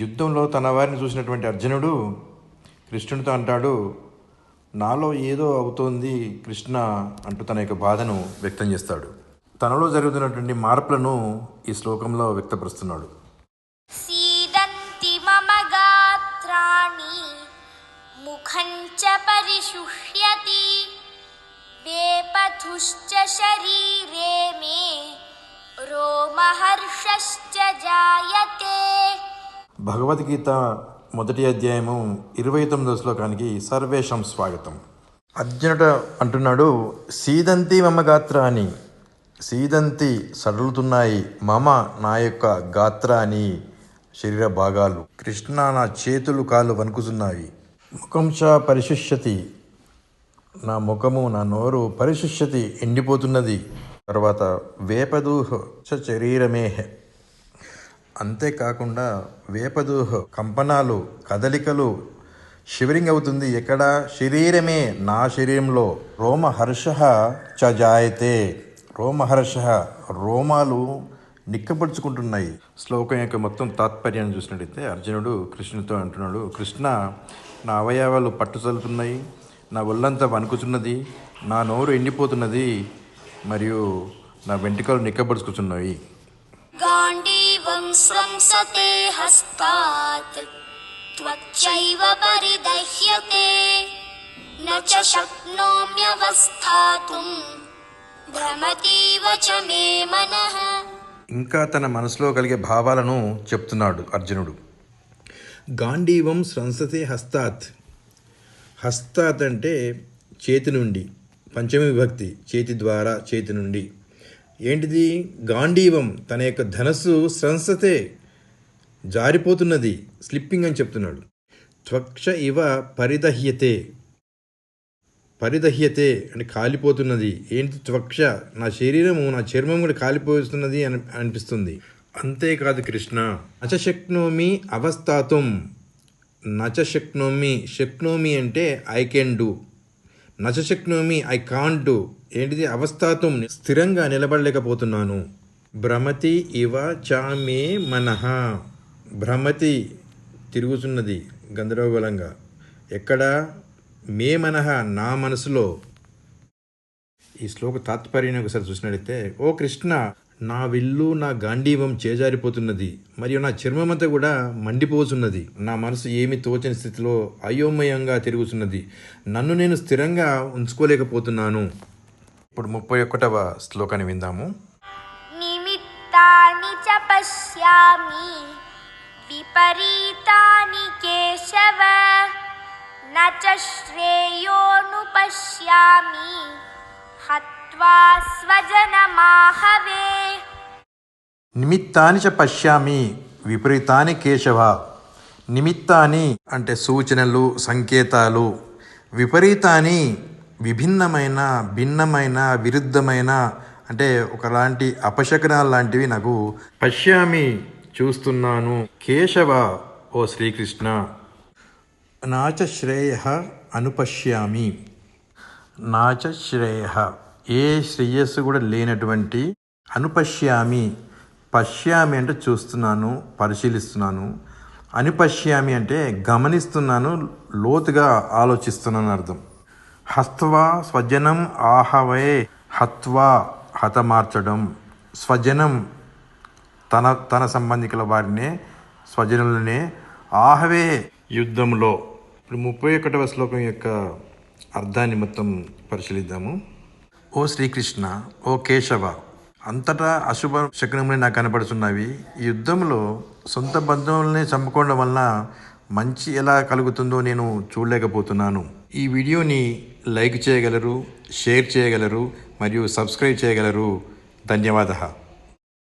యుద్ధంలో తన వారిని చూసినటువంటి అర్జునుడు కృష్ణుడితో అంటాడు నాలో ఏదో అవుతోంది కృష్ణ అంటూ తన యొక్క బాధను వ్యక్తం చేస్తాడు. తనలో జరుగుతున్నటువంటి మార్పులను ఈ శ్లోకంలో వ్యక్తపరుస్తున్నాడు. పరిశుష్యతి జాయతే। భగవద్గీత మొదటి అధ్యాయము ఇరవై తొమ్మిదో శ్లోకానికి సర్వేషం స్వాగతం. అర్జునుడు అంటున్నాడు సీదంతి మమ గాత్రాని సీదంతి సడలుతున్నాయి. మమ నా యొక్క గాత్రాని శరీర భాగాలు. కృష్ణ నా చేతులు కాళ్ళు వణుకుతున్నాయి. ముఖంశ పరిశుష్యతి. నా ముఖము నా నోరు పరిశుష్యతి ఎండిపోతున్నది. తర్వాత వేపదూహ శరీరమేహ అంతేకాకుండా వేపదూహ కంపనాలు కదలికలు షివరింగ్ అవుతుంది. ఎక్కడ? శరీరమే నా శరీరంలో. రోమహర్ష చ జాయతే రోమహర్ష రోమాలు నిక్కపరుచుకుంటున్నాయి శ్లోకం యొక్క మొత్తం తాత్పర్యాన్ని చూసినట్టయితే అర్జునుడు కృష్ణుడితో అంటున్నాడు కృష్ణ నా అవయవాలు పట్టుచలుతున్నాయి నా ఒళ్ళంతా వణుకుతున్నది. నా నోరు ఎండిపోతున్నది. మరియు నా వెంట్రుకలు నిక్కబడుచుకుతున్నాయి गाण्डीवं स्रंसते हस्तात् त्वच्चैव परिदह्यते न च शक्नोम्यवस्थातुं भ्रमतीव च मे मनः ఇంకా తన మనసులో కలిగే భావాలను చెప్తున్నాడు అర్జునుడు గాంధీవం స్రంసతే హస్తాత్ హస్తాత్ అంటే చేతి నుండి పంచమి విభక్తి చేతి ద్వారా చేతి నుండి ఏంటిది? గాంధీవం తన యొక్క ధనస్సు సంస్థతే జారిపోతున్నది. స్లిప్పింగ్ అని చెప్తున్నాడు. త్వక్ష ఇవ పరిదహ్యతే. పరిదహ్యతే అంటే కాలిపోతున్నది. ఏంటి త్వక్ష? నా శరీరము నా చర్మం కూడా కాలిపోతున్నది అని అనిపిస్తుంది. అంతేకాదు కృష్ణ. నచశక్నోమి అవస్థాతం. శక్నోమి శక్నోమి అంటే ఐ కెన్ డూ నచశక్నోమి ఐ కాంట్ డూ ఏంటిది? అవస్థాతం స్థిరంగా నిలబడలేకపోతున్నాను. భ్రమతి ఇవ చామే మనహ. భ్రమతి తిరుగుతున్నది గందరగోళంగా. ఎక్కడ? మే మనహ నా మనసులో. ఈ శ్లోక తాత్పర్యాన్ని ఒకసారి చూసినట్లయితే ఓ కృష్ణ నా విల్లు నా గాంధీవం చేజారిపోతున్నది మరియు నా చర్మమంతా కూడా మండిపోతున్నది. నా మనసు ఏమి తోచని స్థితిలో అయోమయంగా తిరుగుతున్నది. నన్ను నేను స్థిరంగా ఉంచుకోలేకపోతున్నాను. ఇప్పుడు ముప్పై ఒకటవ శ్లోకాన్ని విందాము. నిమిత్తాన్ని చపశ్యామి విపరీతాని కేశవ నచ శ్రేయోను పశ్యామి हत्वा स्वजनमाहवे నిమిత్తాని చ పశ్యామి విపరీతాని కేశవ నిమిత్తాని అంటే సూచనలు సంకేతాలు విపరీతాని విభిన్నమైన భిన్నమైన విరుద్ధమైన అంటే ఒకలాంటి అపశకనాలు లాంటివి నాకు పశ్యామి చూస్తున్నాను కేశవ ఓ శ్రీకృష్ణ నాచ శ్రేయ అనుపశ్యామి నాచ శ్రేయ ఏ శ్రేయస్సు కూడా లేనటువంటి అనుపశ్యామి. పశ్యామి అంటే చూస్తున్నాను పరిశీలిస్తున్నాను. అనుపశ్యామి అంటే గమనిస్తున్నాను లోతుగా ఆలోచిస్తున్నాను అర్థం. హస్త్వా స్వజనం ఆహవే హత్వా హతమార్చడం. స్వజనం తన తన సంబంధికుల వారినే స్వజనులనే ఆహవే యుద్ధంలో. ఇప్పుడు ముప్పై ఒకటవ శ్లోకం యొక్క అర్థాన్ని మొత్తం పరిశీలిద్దాము. ఓ శ్రీకృష్ణ ఓ కేశవ అంతటా అశుభ శకునములు నాకు కనపడుతున్నవి ఈ యుద్ధంలో సొంత బంధువుల్ని చంపుకోవడం వలన మంచి ఎలా కలుగుతుందో నేను చూడలేకపోతున్నాను. ఈ వీడియోని లైక్ చేయగలరు షేర్ చేయగలరు మరియు సబ్స్క్రైబ్ చేయగలరు. ధన్యవాద.